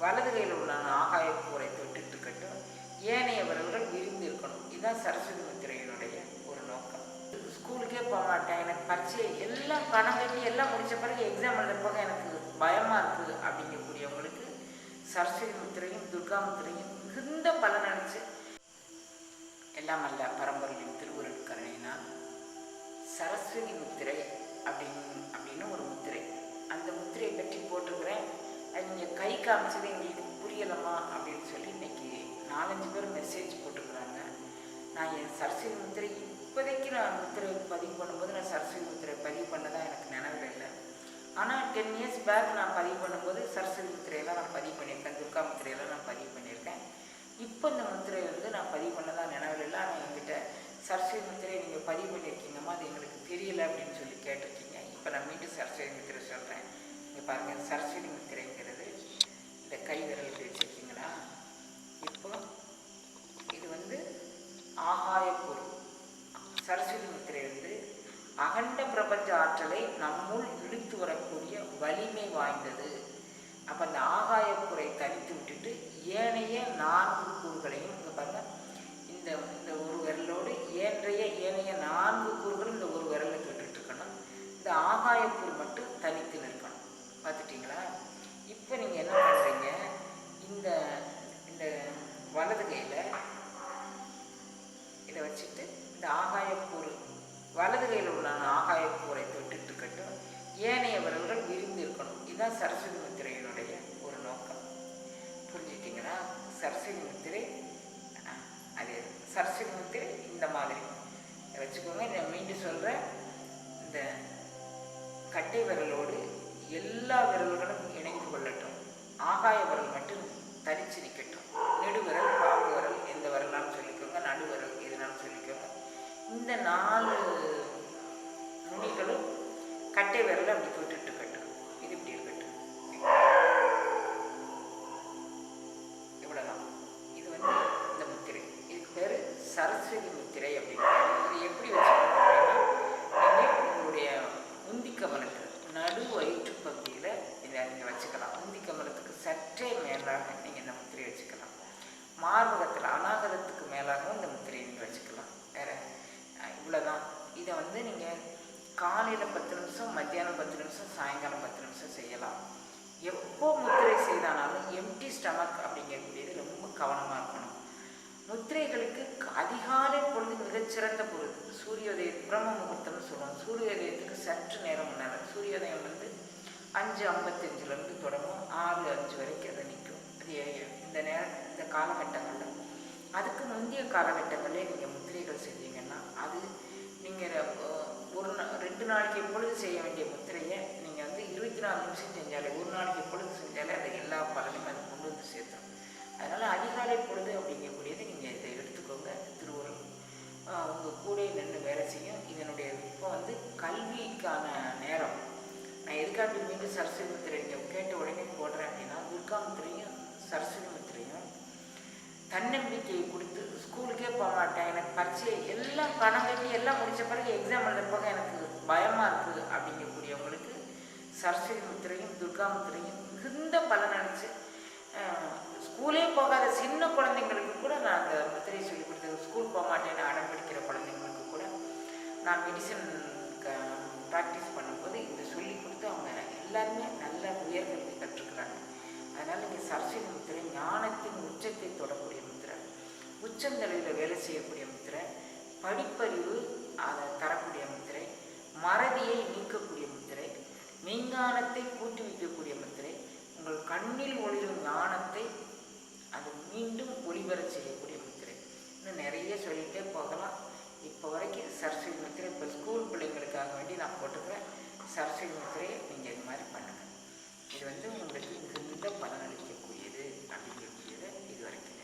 வலது கையில் உள்ள ஆகாய கூரை தொட்டுட்டு இருக்கட்டும். ஏனையவர்கள் விரிந்து இருக்கணும். இதுதான் சரஸ்வதி முத்திரையினுடைய ஒரு நோக்கம். ஸ்கூலுக்கே போக மாட்டேன். எனக்கு பரீட்சை எல்லாம் பணம் கட்டி எல்லாம் முடிச்ச பிறகு எக்ஸாம் எழுத போக எனக்கு பயமாக இருக்குது அப்படிங்கக்கூடியவங்களுக்கு சரஸ்வதி முத்திரையும் துர்கா முத்திரையும் மிகுந்த பலன் அளிச்சு எல்லாம் அல்ல பரம்பரையின் திருவுருள் சரஸ்வதி முத்திரை அப்படின்னு அப்படின்னு அது நீங்கள் கை காமிச்சது எங்களுக்கு புரியலமா அப்படின்னு சொல்லி இன்னைக்கு நாலஞ்சு பேர் மெசேஜ் போட்டிருக்கிறாங்க நான் என் சரஸ்வதி முத்திரை இப்போதைக்கு நான் முத்திரை பதிவு பண்ணும்போது நான் சரஸ்வதி முத்திரை பதிவு பண்ணதான் எனக்கு நினைவில் இல்லை. ஆனால் டென் இயர்ஸ் பேக் நான் பதிவு பண்ணும்போது சரஸ்வதி முத்திரையெல்லாம் நான் பதிவு பண்ணியிருக்கேன் துர்கா முத்திரையெல்லாம் நான் பதிவு பண்ணியிருக்கேன். இப்போ இந்த முத்திரை வந்து நான் பதிவு பண்ணதான் நினைவில் இல்லை. ஆனால் என்கிட்ட சரஸ்வதி முத்திரை நீங்கள் பதிவு பண்ணியிருக்கீங்கம்மா அது எங்களுக்கு தெரியல அப்படின்னு சொல்லி கேட்டிருக்கீங்க. இப்போ நான் மீண்டும் சரஸ்வதி முத்திரை சொல்கிறேன் இங்கே பாருங்கள் சரஸ்வதி முத்திரைங்கிறது இந்த கை விரலுக்கு வச்சுருக்கீங்களா? இப்போ இது வந்து ஆகாய பொருள். சரஸ்வதி முத்திரை வந்து அகண்ட பிரபஞ்ச ஆற்றலை நம்முள் இழுத்து வரக்கூடிய வலிமை வாய்ந்தது. அப்போ அந்த ஆகாய குறை தனித்து விட்டுட்டு ஏனைய நான் கூறுகளையும் இங்கே பாருங்க இந்த இந்த ஒரு விரலோடு ஏன்றைய ஏனைய நான்கு கூறுகளும் இந்த ஒரு விரலை தொட்டுட்டு இருக்கணும் இந்த ஆகாயக்கூறு மட்டும் தனித்து நிற்கணும் பார்த்துட்டிங்களா இப்போ நீங்கள் என்ன பண்ணுறீங்க இந்த இந்த வலது கையில் இதை வச்சுட்டு இந்த ஆகாயக்கூறு வலது கையில் உள்ள ஆகாயக்கூரை தொட்டுட்டு இருக்கட்டும். ஏனைய விரல்கள் விரிந்து இருக்கணும். இதுதான் சரஸ்வதி முத்திரையினுடைய ஒரு நோக்கம். புரிஞ்சுட்டிங்களா சரஸ்வதி முத்திரை அது சரஸ்வதி முத்திரை இந்த மாதிரி. இதை வச்சுக்கோங்க. நான் மீண்டும் சொல்கிறேன் இந்த கட்டை விரலோடு எல்லா விரல்களும் இணைந்து கொள்ளட்டும். ஆகாய விரல் மட்டும் தனிச்சு நிற்கட்டும் இந்த நாலு நுனிகளும் கட்டை விரலை அப்படி தொட்டுட்டு இருக்கட்டும். இது இப்படி இருக்கட்டும். இவ்வளோதான் இது வந்து இந்த முத்திரை. இதுக்கு பேர் சரஸ்வதி முத்திரை அப்படின்னு இது எப்படி வச்சுக்கணும் அப்படின்னா உங்களுடைய முந்தி கமலத்தில் நடு வயிற்று பகுதியில் இதை நீங்கள் வச்சுக்கலாம். முந்தி கமலத்துக்கு சற்றே மேலாக நீங்கள் இந்த முத்திரையை வச்சுக்கலாம். மார்பகத்தில் அநாகதத்துக்கு மேலாகவும் இந்த முத்திரையை நீங்கள் வச்சுக்கலாம் வேற அஹ், இவ்வளவுதான் இதை வந்து நீங்கள் காலையில் பத்து நிமிஷம் மத்தியானம் பத்து நிமிஷம் சாயங்காலம் பத்து நிமிஷம் செய்யலாம். எப்போ முத்திரை செய்தானாலும் எம்டி ஸ்டமக் அப்படிங்கக்கூடியது ரொம்ப கவனமாக இருக்கணும். முத்திரைகளுக்கு அதிகாலை பொழுது மிகச்சிறந்த பொழுது சூரியோதய பிரம்ம முகூர்த்தம்னு சொல்லுவோம். சூரியோதயத்துக்கு சற்று நேரம் முன்னால் சூரியோதயம் வந்து அஞ்சு ஐம்பத்தஞ்சிலேருந்து தொடங்கும். ஆறு அஞ்சு வரைக்கும் அதை நிற்கும். அது இந்த நேரம் இந்த காலகட்டங்களில். அதுக்கு முந்தைய காலகட்டங்களே நீங்கள் முத்திரைகள் செஞ்சீங்கன்னா அது நீங்கள் ஒரு நா- நாளைக்கு பொழுது செய்ய வேண்டிய முத்திரையை நீங்கள் வந்து இருபத்தி நாலு நிமிஷம் செஞ்சாலே ஒரு நாளைக்கு பொழுது செஞ்சாலே அது எல்லா பலனையும் அது கொண்டு வந்து சேர்த்துரும். அதனால் அதிகாலை பொழுது அப்படிங்கக்கூடியது நீங்கள் இதை எடுத்துக்கோங்க திருவுருள் உங்கள் கூட நின்று வேலை செய்யும். இதனுடைய இப்போ வந்து கல்விக்கான நேரம். நான் எதுக்காக மீண்டும் சரஸ்வதி முத்திரை நீங்கள் கேட்ட உடனே போடுறேன் அப்படின்னா துர்கா முத்திரையும் சரஸ்வதி முத்திரையும் தன்னம்பிக்கையை கொடுத்து ஸ்கூலுக்கே போக மாட்டேன். எனக்கு பரீட்சை எல்லாம் பணம் கட்டி எல்லாம் முடித்த பிறகு எக்ஸாம் எழுத போக எனக்கு பயமாக இருக்குது அப்படிங்கக்கூடியவங்களுக்கு சரஸ்வதி முத்திரையும் துர்கா முத்திரையும் மிகுந்த பலன் அளிச்சு ஸ்கூலே போகாத சின்ன குழந்தைங்களுக்கு கூட நான் அந்த முத்திரையை சொல்லி கொடுத்தது. ஸ்கூல் போக மாட்டேன்னு அடம் பிடிக்கிற குழந்தைங்களுக்கு கூட நான் மெடிசன் ப்ராக்டிஸ் பண்ணும்போது இதை சொல்லி கொடுத்து அவங்க எல்லாருமே நல்ல உயர்கல்வி கற்றுக்கிறாங்க. அதனால் இங்கே சரஸ்வதி முத்திரை ஞானத்தின் உச்சத்தை தொடக்கூடிய உச்சந்தலையில் வேலை செய்யக்கூடிய முத்திரை படிப்பறிவு அதை தரக்கூடிய முத்திரை மறதியை நீக்கக்கூடிய முத்திரை மெய்ஞானத்தை கூட்டி வைக்கக்கூடிய முத்திரை உங்கள் கண்ணில் ஒளிரும் ஞானத்தை அது மீண்டும் ஒளிபரச் செய்யக்கூடிய முத்திரை. இன்னும் நிறைய சொல்லிகிட்டே போகலாம். இப்போ வரைக்கும் சரஸ்வதி முத்திரை. இப்போ ஸ்கூல் பிள்ளைங்களுக்காக வேண்டி நான் போட்டுக்கிறேன். சரஸ்வதி முத்திரையை நீங்கள் இது மாதிரி பண்ணுங்கள் இது வந்து உங்களுக்கு மிகுந்த பலனளிக்கக்கூடியது அப்படிங்கக்கூடியது இது வரைக்கும்.